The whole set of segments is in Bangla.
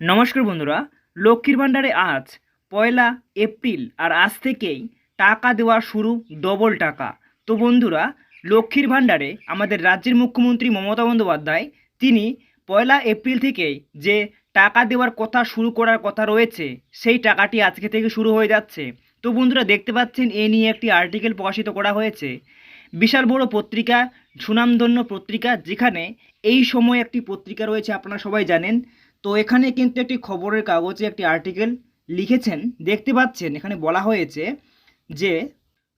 নমস্কার বন্ধুরা, লক্ষ্মীর ভাণ্ডারে আজ পয়লা এপ্রিল আর আজ থেকেই টাকা দেওয়া শুরু ডবল টাকা। তো বন্ধুরা, লক্ষ্মীর ভাণ্ডারে আমাদের রাজ্যের মুখ্যমন্ত্রী মমতা বন্দ্যোপাধ্যায়, তিনি পয়লা এপ্রিল থেকেই যে টাকা দেওয়ার কথা শুরু করার কথা রয়েছে, সেই টাকাটি আজকে থেকে শুরু হয়ে যাচ্ছে। তো বন্ধুরা, দেখতে পাচ্ছেন, এ নিয়ে একটি আর্টিকেল প্রকাশিত করা হয়েছে। বিশাল বড় পত্রিকা, সুনামধন্য পত্রিকা, যেখানে এই সময় একটি পত্রিকা রয়েছে, আপনারা সবাই জানেন। তো এখানে কিন্তু একটি খবরের কাগজে একটি আর্টিকেল লিখেছেন। দেখতে পাচ্ছেন, এখানে বলা হয়েছে যে,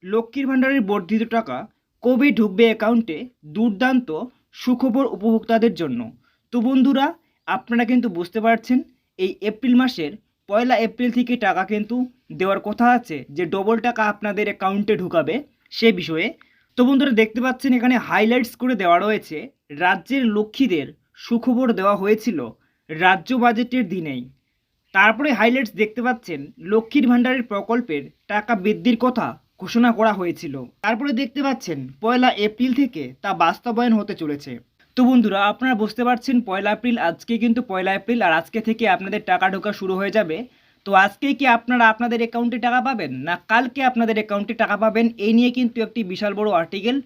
লক্ষ্মীর ভাণ্ডারের বর্ধিত টাকা কবে ঢুকবে অ্যাকাউন্টে দুর্দান্ত সুখবর উপভোক্তাদের জন্য। তো বন্ধুরা, আপনারা কিন্তু বুঝতে পারছেন, এই এপ্রিল মাসের পয়লা এপ্রিল থেকে টাকা কিন্তু দেওয়ার কথা আছে, যে ডবল টাকা আপনাদের অ্যাকাউন্টে ঢুকাবে সে বিষয়ে। তো বন্ধুরা, দেখতে পাচ্ছেন এখানে হাইলাইটস করে দেওয়া রয়েছে, রাজ্যের লক্ষ্মীদের সুখবর দেওয়া হয়েছিল। রাজ্য বাজেটের দিনেই। তারপরে হাইলাইটস দেখতে পাচ্ছেন লক্ষ্মীর ভাণ্ডারের প্রকল্পের টাকা বৃদ্ধির কথা ঘোষণা করা হয়েছিল। তারপরে দেখতে পাচ্ছেন পয়লা এপ্রিল থেকে তা বাস্তবায়ন হতে চলেছে। তো বন্ধুরা, আপনারা বুঝতে পারছেন পয়লা এপ্রিল, আজকে কিন্তু পয়লা এপ্রিল, আর আজকে থেকে আপনাদের টাকা ঢোকা শুরু হয়ে যাবে। তো আজকে কি আপনারা আপনাদের অ্যাকাউন্টে টাকা পাবেন, না কালকে আপনাদের অ্যাকাউন্টে টাকা পাবেন, এই নিয়ে কিন্তু একটি বিশাল বড় আর্টিকেল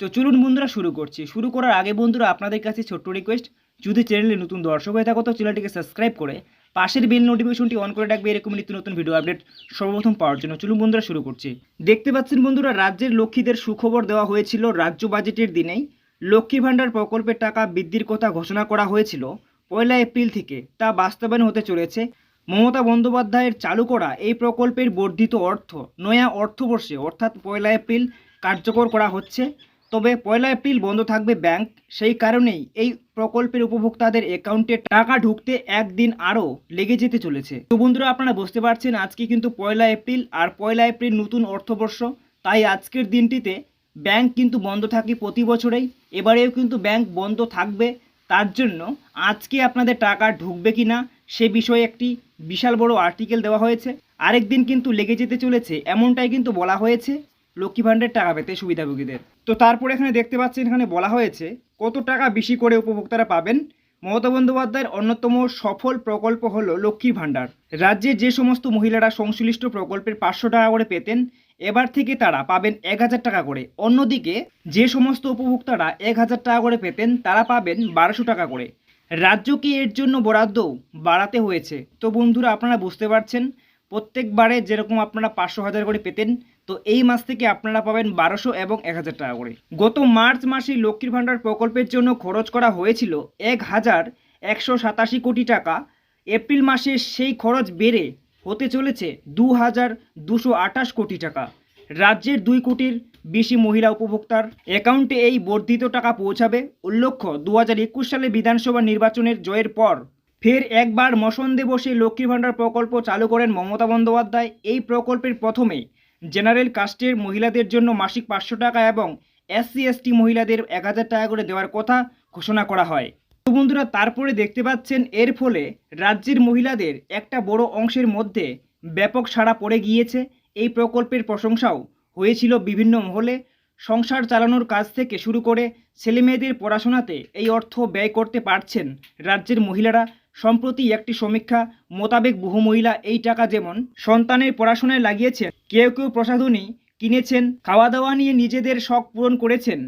তো চলুন বন্ধুরা, শুরু করছি। শুরু করার আগে বন্ধুরা, আপনাদের কাছে ছোট্ট রিকোয়েস্ট যদি চ্যানেলে নতুন দর্শক হয়ে থাকো, তো চ্যানেলটিকে সাবস্ক্রাইব করে পাশের বেল নোটিফিকেশনটি অন করে রাখবে। এরকম নিত্য নতুন ভিডিও আপডেট সর্বপ্রথম পাওয়ার জন্য। চলুন বন্ধুরা, শুরু করছি। দেখতে পাচ্ছেন বন্ধুরা, রাজ্যের লক্ষ্মীদের সুখবর দেওয়া হয়েছিল রাজ্য বাজেটের দিনেই। লক্ষ্মী ভাণ্ডার প্রকল্পের টাকা বৃদ্ধির কথা ঘোষণা করা হয়েছিল পয়লা এপ্রিল থেকে। তা বাস্তবায়ন হতে চলেছে। মমতা বন্দ্যোপাধ্যায়ের চালু করা এই প্রকল্পের বর্ধিত অর্থ, নয়া অর্থবর্ষে, অর্থাৎ পয়লা এপ্রিল কার্যকর করা হচ্ছে। তবে পয়লা এপ্রিল বন্ধ থাকবে ব্যাংক। সেই কারণেই এই প্রকল্পের উপভোক্তাদের অ্যাকাউন্টে টাকা ঢুকতে একদিন আরও লেগে যেতে চলেছে। তো বন্ধুরা, আপনারা বুঝতে পারছেন, আজকে কিন্তু পয়লা এপ্রিল আর পয়লা এপ্রিল নতুন অর্থবর্ষ। তাই আজকের দিনটিতে ব্যাংক কিন্তু বন্ধ থাকে প্রতি বছরেই। এবারেও কিন্তু ব্যাংক বন্ধ থাকবে। তার জন্য আজকে আপনাদের টাকা ঢুকবে কি না, সে বিষয়ে একটি বিশাল বড় আর্টিকেল দেওয়া হয়েছে। আরেক দিন কিন্তু লেগে যেতে চলেছে, এমনটাই কিন্তু বলা হয়েছে। লক্ষ্মী ভাণ্ডারের টাকা পেতে সুবিধাভোগীদের তো তারপরে এখানে দেখতে পাচ্ছেন, এখানে বলা হয়েছে, কত টাকা বেশি করে উপভোক্তারা পাবেন? মমতা বন্দ্যোপাধ্যায়ের অন্যতম সফল প্রকল্প হলো লক্ষ্মী ভাণ্ডার। রাজ্যে যে সমস্ত মহিলারা সংশ্লিষ্ট প্রকল্পের পাঁচশো টাকা করে পেতেন, এবার থেকে তারা পাবেন এক হাজার টাকা করে। অন্যদিকে, যে সমস্ত উপভোক্তারা এক হাজার টাকা করে পেতেন, তারা পাবেন বারোশো টাকা করে। রাজ্যকে এর জন্য বরাদ্দ বাড়াতে হয়েছে? তো বন্ধুরা, আপনারা বুঝতে পারছেন, প্রত্যেকবারে যেরকম আপনারা পাঁচশো হাজার করে পেতেন তো এই মাস থেকে আপনারা পাবেন বারোশো এবং এক হাজার টাকা করে। গত মার্চ মাসে লক্ষ্মীর ভাণ্ডার প্রকল্পের জন্য খরচ করা হয়েছিল এক হাজার একশো সাতাশি কোটি টাকা। এপ্রিল মাসে সেই খরচ বেড়ে হতে চলেছে দু হাজার দুশো আঠাশ কোটি টাকা। রাজ্যের দুই কোটির বেশি মহিলা উপভোক্তার অ্যাকাউন্টে এই বর্ধিত টাকা পৌঁছাবে। উল্লেখ্য দু হাজার একুশ সালে বিধানসভা নির্বাচনের জয়ের পর ফের একবার মসন্দে বসে লক্ষ্মী ভাণ্ডার প্রকল্প চালু করেন মমতা বন্দ্যোপাধ্যায়। এই প্রকল্পের প্রথমে জেনারেল কাস্টের মহিলাদের জন্য মাসিক পাঁচশো টাকা এবং এসসি এসটি মহিলাদের এক হাজার টাকা করে দেওয়ার কথা ঘোষণা করা হয়। তো বন্ধুরা, তারপরে দেখতে পাচ্ছেন, এর ফলে রাজ্যের মহিলাদের একটা বড় অংশের মধ্যে ব্যাপক সাড়া পড়ে গিয়েছে। এই প্রকল্পের প্রশংসাও হয়েছিল বিভিন্ন মহলে। সংসার চালানোর কাজ থেকে শুরু করে ছেলেমেয়েদের পড়াশোনাতে এই অর্থ ব্যয় করতে পারছেন রাজ্যের মহিলারা। সম্প্রতি একটি সমীক্ষা মোতাবেক বহু মহিলা এই টাকা যেমন সন্তানের পড়াশোনায় লাগিয়েছেন কেউ কেউ প্রসাধনী কিনেছেন খাওয়া দাওয়া নিয়ে নিজেদের শখ পূরণ করেছেন।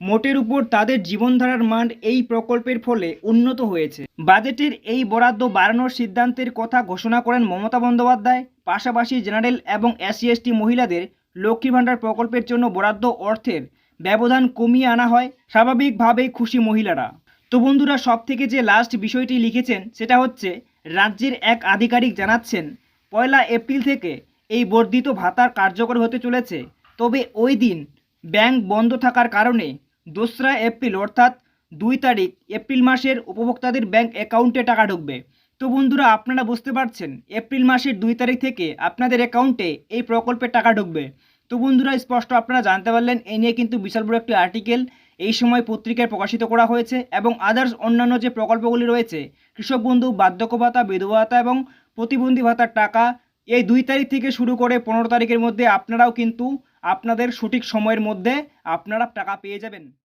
মোটের উপর তাদের জীবনধারার মান এই প্রকল্পের ফলে উন্নত হয়েছে। বাজেটের এই বরাদ্দ বাড়ানোর সিদ্ধান্তের কথা ঘোষণা করেন মমতা বন্দ্যোপাধ্যায়, পাশাপাশি জেনারেল এবং এসসি এসটি মহিলাদের লক্ষ্মী ভাণ্ডার প্রকল্পের জন্য বরাদ্দ অর্থের ব্যবধান কমিয়ে আনা হয়। স্বাভাবিকভাবেই খুশি মহিলারা। তো বন্ধুরা সব থেকে যে লাস্ট বিষয়টি লিখেছেন, সেটা হচ্ছে, রাজ্যের এক আধিকারিক জানাচ্ছেন, পয়লা এপ্রিল থেকে এই বর্ধিত ভাতার কার্যকর হতে চলেছে। তবে ওই দিন ব্যাংক বন্ধ থাকার কারণে দোসরা এপ্রিল, অর্থাৎ দুই তারিখ, এপ্রিল মাসের উপভোক্তাদের ব্যাংক অ্যাকাউন্টে টাকা ঢুকবে। তো বন্ধুরা, আপনারা বুঝতে পারছেন, এপ্রিল মাসের দুই তারিখ থেকে আপনাদের অ্যাকাউন্টে এই প্রকল্পের টাকা ঢুকবে। তো বন্ধুরা, স্পষ্ট আপনারা জানতে পারলেন, এই নিয়ে কিন্তু বিশাল বড় একটি আর্টিকেল এই সময় পত্রিকায় প্রকাশিত করা হয়েছে এবং আদার্স অন্যান্য যে প্রকল্পগুলি রয়েছে, কৃষক বন্ধু, বার্ধক্য ভাতা, বিধবা ভাতা এবং প্রতিবন্ধী ভাতার টাকা, এই দুই তারিখ থেকে শুরু করে পনেরো তারিখের মধ্যে আপনারাও কিন্তু আপনাদের সঠিক সময়ের মধ্যে আপনারা টাকা পেয়ে যাবেন।